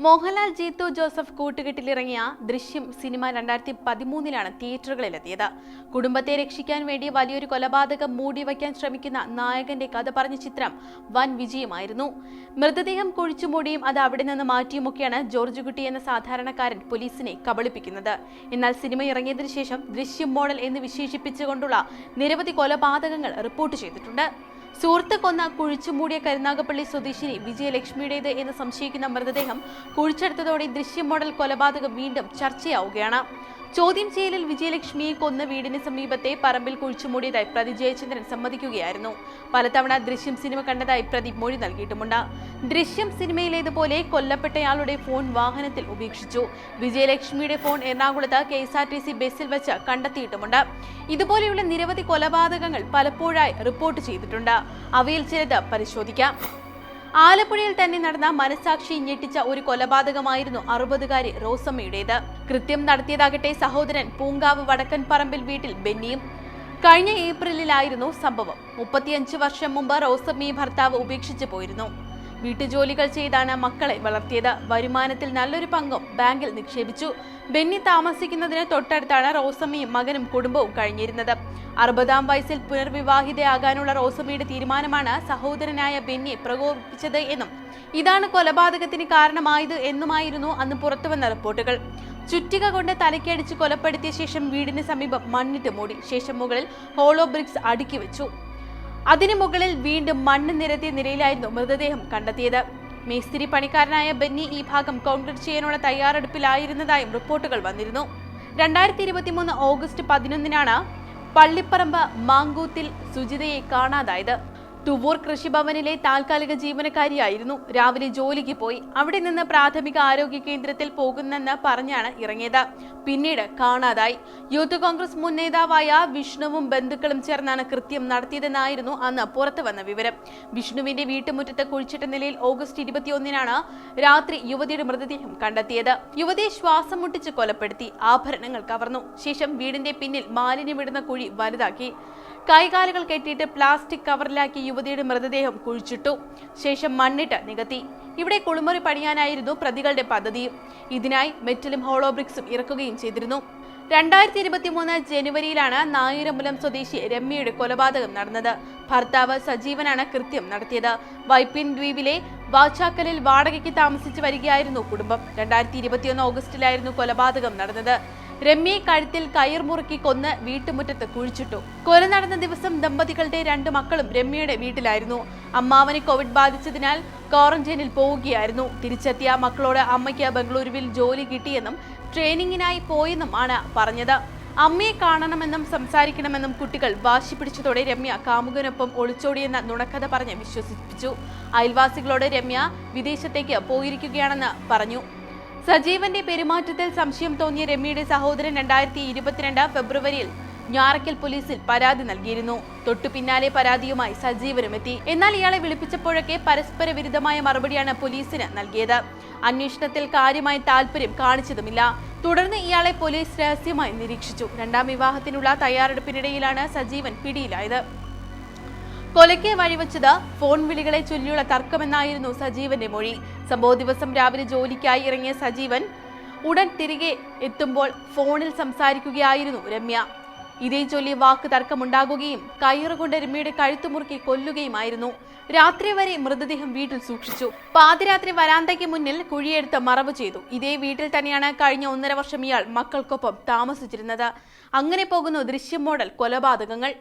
Mohanlal Jeethu Joseph കൂട്ടുകെട്ടിലിറങ്ങിയ ദൃശ്യം cinema രണ്ടായിരത്തി പതിമൂന്നിലാണ് തിയേറ്ററുകളിലെത്തിയത്. കുടുംബത്തെ രക്ഷിക്കാൻ വേണ്ടി വലിയൊരു കൊലപാതകം മൂടിവയ്ക്കാൻ ശ്രമിക്കുന്ന നായകന്റെ കഥ പറഞ്ഞ ചിത്രം വൻ വിജയമായിരുന്നു. മൃതദേഹം കുഴിച്ചുമൂടിയും അത് അവിടെ നിന്ന് മാറ്റിയുമൊക്കെയാണ് ജോർജ് കുട്ടി എന്ന സാധാരണക്കാരൻ പോലീസിനെ കബളിപ്പിക്കുന്നത്. എന്നാൽ സിനിമ ഇറങ്ങിയതിനു ശേഷം ദൃശ്യം മോഡൽ എന്ന് വിശേഷിപ്പിച്ചുകൊണ്ടുള്ള നിരവധി കൊലപാതകങ്ങൾ റിപ്പോർട്ട് ചെയ്തിട്ടുണ്ട്. സുഹൃത്ത് കൊന്ന കുഴിച്ചുമൂടിയ കരുനാഗപ്പള്ളി സ്വദേശിനി വിജയലക്ഷ്മിയുടേത് എന്ന് സംശയിക്കുന്ന മൃതദേഹം കുഴിച്ചെടുത്തതോടെ ദൃശ്യം മോഡൽ കൊലപാതകം വീണ്ടും ചർച്ചയാവുകയാണ്. ചോദ്യം ചെയ്യലിൽ വിജയലക്ഷ്മിയെ കൊന്ന വീടിന് സമീപത്തെ പറമ്പിൽ കുഴിച്ചുമൂടിയതായി പ്രതി ജയചന്ദ്രൻ സമ്മതിക്കുകയായിരുന്നു. പലതവണ ദൃശ്യം സിനിമ കണ്ടതായി പ്രതി മൊഴി നൽകിയിട്ടുമുണ്ട്. ദൃശ്യം സിനിമയിലേതുപോലെ കൊല്ലപ്പെട്ടയാളുടെ ഫോൺ വാഹനത്തിൽ ഉപേക്ഷിച്ചു. വിജയലക്ഷ്മിയുടെ ഫോൺ എറണാകുളത്ത് K S R T C ബസ്സിൽ വെച്ച് കണ്ടെത്തിയിട്ടുമുണ്ട്. ഇതുപോലെയുള്ള നിരവധി കൊലപാതകങ്ങൾ പലപ്പോഴായി റിപ്പോർട്ട് ചെയ്തിട്ടുണ്ട്. അവയിൽ ചിലത് പരിശോധിക്കാം. ആലപ്പുഴയിൽ തന്നെ നടന്ന മനസാക്ഷി ഞെട്ടിച്ച ഒരു കൊലപാതകമായിരുന്നു അറുപതുകാരി റോസമ്മയുടേത്. കൃത്യം നടത്തിയതാകട്ടെ സഹോദരൻ പൂങ്കാവ് വടക്കൻ പറമ്പിൽ വീട്ടിൽ ബെന്നിയും. കഴിഞ്ഞ ഏപ്രിലിലായിരുന്നു സംഭവം. മുപ്പത്തിയഞ്ച് വർഷം മുമ്പ് റോസമ്മയെ ഭർത്താവ് ഉപേക്ഷിച്ചു പോയിരുന്നു. വീട്ടുജോലികൾ ചെയ്താണ് മക്കളെ വളർത്തിയത്. വരുമാനത്തിൽ നല്ലൊരു പങ്കും ബാങ്കിൽ നിക്ഷേപിച്ചു. ബെന്നി താമസിക്കുന്നതിന് തൊട്ടടുത്താണ് റോസമ്മയും മകനും കുടുംബവും കഴിഞ്ഞിരുന്നത്. അറുപതാം വയസ്സിൽ പുനർവിവാഹിതയാകാനുള്ള റോസമ്മയുടെ തീരുമാനമാണ് സഹോദരനായ ബെന്നിയെ പ്രകോപിപ്പിച്ചത് എന്നും ഇതാണ് കൊലപാതകത്തിന് കാരണമായത് എന്നുമായിരുന്നു അന്ന് പുറത്തുവന്ന റിപ്പോർട്ടുകൾ. ചുറ്റിക കൊണ്ട് തലയ്ക്കടിച്ച് കൊലപ്പെടുത്തിയ ശേഷം വീടിന് സമീപം മണ്ണിട്ട് മൂടി. ശേഷം മുകളിൽ ഹോളോ ബ്രിക്സ് അടുക്കി വെച്ചു. അതിനു മുകളിൽ വീണ്ടും മണ്ണ് നിരത്തിയ നിലയിലായിരുന്നു മൃതദേഹം കണ്ടെത്തിയത്. മേസ്തിരി പണിക്കാരനായ ബെന്നി ഈ ഭാഗം കോൺക്രീറ്റ് ചെയ്യാനുള്ള തയ്യാറെടുപ്പിലായിരുന്നതായും റിപ്പോർട്ടുകൾ വന്നിരുന്നു. രണ്ടായിരത്തി ഇരുപത്തിമൂന്ന് ഓഗസ്റ്റ് പതിനൊന്നിനാണ് പള്ളിപ്പറമ്പ് മാങ്കൂത്തിൽ സുജിതയെ കാണാതായത്. തുവൂർ കൃഷിഭവനിലെ താൽക്കാലിക ജീവനക്കാരിയായിരുന്നു. രാവിലെ ജോലിക്ക് പോയി അവിടെ നിന്ന് പ്രാഥമിക ആരോഗ്യ കേന്ദ്രത്തിൽ പോകുന്നെന്ന് പറഞ്ഞാണ് ഇറങ്ങിയത്. പിന്നീട് കാണാതായി. യൂത്ത് കോൺഗ്രസ് മുൻ നേതാവായ വിഷ്ണുവും ബന്ധുക്കളും ചേർന്നാണ് കൃത്യം നടത്തിയതെന്നായിരുന്നു അന്ന് പുറത്തു വന്ന വിവരം. വിഷ്ണുവിന്റെ വീട്ടുമുറ്റത്ത് കുഴിച്ചിട്ട നിലയിൽ ഓഗസ്റ്റ് ഇരുപത്തിയൊന്നിനാണ് രാത്രി യുവതിയുടെ മൃതദേഹം കണ്ടെത്തിയത്. യുവതിയെ ശ്വാസം മുട്ടിച്ച് കൊലപ്പെടുത്തി. ആഭരണങ്ങൾ കവർന്നു. ശേഷം വീടിന്റെ പിന്നിൽ മാലിന്യമിടുന്ന കുഴി വലുതാക്കി. കൈകാലുകൾ കെട്ടിയിട്ട് പ്ലാസ്റ്റിക് കവറിലാക്കി യുവതിയുടെ മൃതദേഹം കുഴിച്ചിട്ടു. ശേഷം മണ്ണിട്ട് നികത്തി. ഇവിടെ കുളിമുറി പണിയാനായിരുന്നു പ്രതികളുടെ പദ്ധതിയും ഇതിനായി മെറ്റലും ഹോളോബ്രിക്സും ഇറക്കുകയും ചെയ്തിരുന്നു. രണ്ടായിരത്തി ഇരുപത്തി മൂന്ന് ജനുവരിയിലാണ് നായിരമുലം സ്വദേശി രമ്യയുടെ കൊലപാതകം നടന്നത്. ഭർത്താവ് സജീവനാണ് കൃത്യം നടത്തിയത്. വൈപ്പിൻ ദ്വീപിലെ വാച്ചാക്കലിൽ വാടകയ്ക്ക് താമസിച്ചു വരികയായിരുന്നു കുടുംബം. രണ്ടായിരത്തി ഇരുപത്തിയൊന്ന് ഓഗസ്റ്റിലായിരുന്നു കൊലപാതകം നടന്നത്. രമ്യയെ കഴുത്തിൽ കയർ മുറുക്കി കൊന്ന് വീട്ടുമുറ്റത്ത് കുഴിച്ചിട്ടു. കൊല നടന്ന ദിവസം ദമ്പതികളുടെ രണ്ട് മക്കളും രമ്യയുടെ വീട്ടിലായിരുന്നു. അമ്മാവനെ കോവിഡ് ബാധിച്ചതിനാൽ ക്വാറന്റൈനിൽ പോവുകയായിരുന്നു. തിരിച്ചെത്തിയ മക്കളോട് അമ്മയ്ക്ക് ബംഗളൂരുവിൽ ജോലി കിട്ടിയെന്നും ട്രെയിനിങ്ങിനായി പോയെന്നും ആണ് പറഞ്ഞത്. അമ്മയെ കാണണമെന്നും സംസാരിക്കണമെന്നും കുട്ടികൾ വാശി പിടിച്ചതോടെ രമ്യ കാമുകനൊപ്പം ഒളിച്ചോടിയെന്ന നുണക്കഥ പറഞ്ഞ് വിശ്വസിപ്പിച്ചു. അയൽവാസികളോട് രമ്യ വിദേശത്തേക്ക് പോയിരിക്കുകയാണെന്ന് പറഞ്ഞു. സജീവന്റെ പെരുമാറ്റത്തിൽ സംശയം തോന്നിയ രമ്യയുടെ സഹോദരൻ രണ്ടായിരത്തി ഇരുപത്തിരണ്ട് ഫെബ്രുവരിയിൽ ഞാറക്കൽ പോലീസിൽ പരാതി നൽകിയിരുന്നു. തൊട്ടു പിന്നാലെ പരാതിയുമായി സജീവനും എത്തി. എന്നാൽ ഇയാളെ വിളിപ്പിച്ചപ്പോഴൊക്കെ പരസ്പര വിരുദ്ധമായ മറുപടിയാണ് പോലീസിന് നൽകിയത്. അന്വേഷണത്തിൽ കാര്യമായ താല്പര്യം കാണിച്ചതുമില്ല. തുടർന്ന് ഇയാളെ പോലീസ് രഹസ്യമായി നിരീക്ഷിച്ചു. രണ്ടാം വിവാഹത്തിനുള്ള തയ്യാറെടുപ്പിനിടയിലാണ് സജീവൻ പിടിയിലായത്. കൊലയ്ക്ക് വഴിവെച്ചത് ഫോൺ വിളികളെ ചൊല്ലിയുള്ള തർക്കമെന്നായിരുന്നു സജീവന്റെ മൊഴി. സംഭവ ദിവസം രാവിലെ ജോലിക്കായി ഇറങ്ങിയ സജീവൻ ഉടൻ തിരികെ എത്തുമ്പോൾ ഫോണിൽ സംസാരിക്കുകയായിരുന്നു രമ്യ. ഇതേ ചൊല്ലി വാക്ക് തർക്കമുണ്ടാകുകയും കയറുകൊണ്ട് രമ്യയുടെ കഴുത്തുമുറുക്കി കൊല്ലുകയുമായിരുന്നു. രാത്രി വരെ മൃതദേഹം വീട്ടിൽ സൂക്ഷിച്ചു. പാതിരാത്രി വരാന്തയ്ക്ക് മുന്നിൽ കുഴിയെടുത്ത് മറവ് ചെയ്തു. ഇതേ വീട്ടിൽ തന്നെയാണ് കഴിഞ്ഞ ഒന്നര വർഷം ഇയാൾ മക്കൾക്കൊപ്പം താമസിച്ചിരുന്നത്. അങ്ങനെ പോകുന്ന ദൃശ്യം മോഡൽ കൊലപാതകങ്ങൾ.